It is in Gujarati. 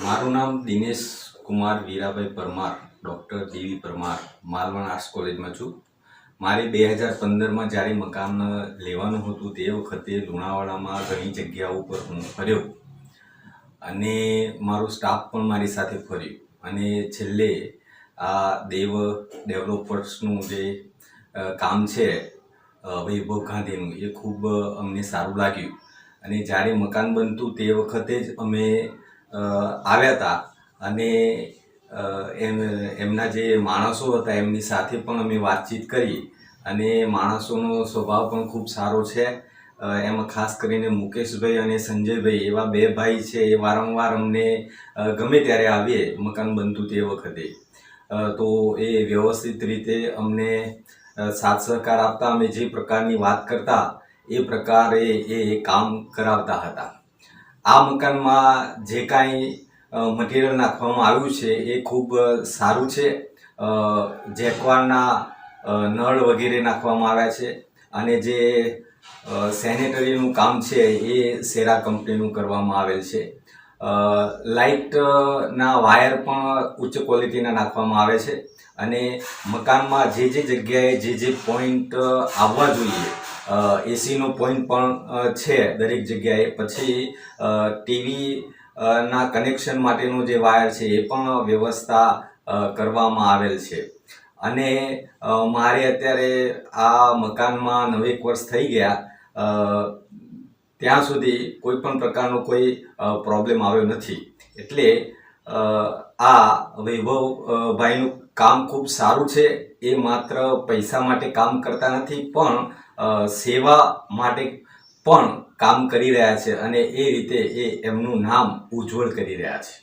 મારું નામ દિનેશ કુમાર વીરાભાઈ પરમાર, ડૉક્ટર દેવી પરમાર, માલવણ આર્ટ્સ કોલેજમાં છું. મારે બે હજાર પંદરમાં જ્યારે મકાન લેવાનું હતું તે વખતે લુણાવાડામાં ઘણી જગ્યાઓ ઉપર હું ફર્યો અને મારો સ્ટાફ પણ મારી સાથે ફર્યો. અને છેલ્લે આ દેવ ડેવલપર્સનું જે કામ છે વૈભવ ગાંધીનું, એ ખૂબ અમને સારું લાગ્યું. અને જ્યારે મકાન બનતું તે વખતે જ અમે આવ્યા હતા અને એમ, એમના જે માણસો હતા એમની સાથે પણ અમે વાતચીત કરી અને માણસોનો સ્વભાવ પણ ખૂબ સારો છે. એમાં ખાસ કરીને મુકેશભાઈ અને સંજયભાઈ એવા બે ભાઈ છે એ વારંવાર અમને ગમે ત્યારે આવીએ મકાન બનતું તે વખતે. તો એ વ્યવસ્થિત રીતે અમને સાથ સહકાર આપતા, અમે જે પ્રકારની વાત કરતા, એ પ્રકારે એ કામ કરાવતા હતા. આ મકાનમાં જે કાંઈ મટીરિયલ નાખવામાં આવ્યું છે એ ખૂબ સારું છે. જેકવારના નળ વગેરે નાખવામાં આવ્યા છે અને જે સેનેટરીનું કામ છે એ સેરા કંપનીનું કરવામાં આવેલ છે. લાઇટના વાયર પણ ઉચ્ચ ક્વોલિટીના નાખવામાં આવે છે અને મકાનમાં જે જે જગ્યાએ જે જે પોઈન્ટ આવવા જોઈએ એસીનો પોઈન્ટ પણ છે દરેક જગ્યાએ. પછી ટીવી ના કનેક્શન માટેનો જે વાયર છે એ પણ વ્યવસ્થા કરવામાં આવેલ છે. અને મારે અત્યારે આ મકાનમાં નવેક વર્ષ થઈ ગયા ત્યાં સુધી કોઈ પણ પ્રકારનો કોઈ પ્રોબ્લેમ આવ્યો નથી. એટલે આ વૈભવ ભાઈનું કામ ખૂબ સારું છે. એ માત્ર પૈસા માટે કામ કરતા નથી, પણ સેવા માટે પણ કામ કરી રહ્યા છે અને એ રીતે એ એમનું નામ ઉજ્જવળ કરી રહ્યા છે.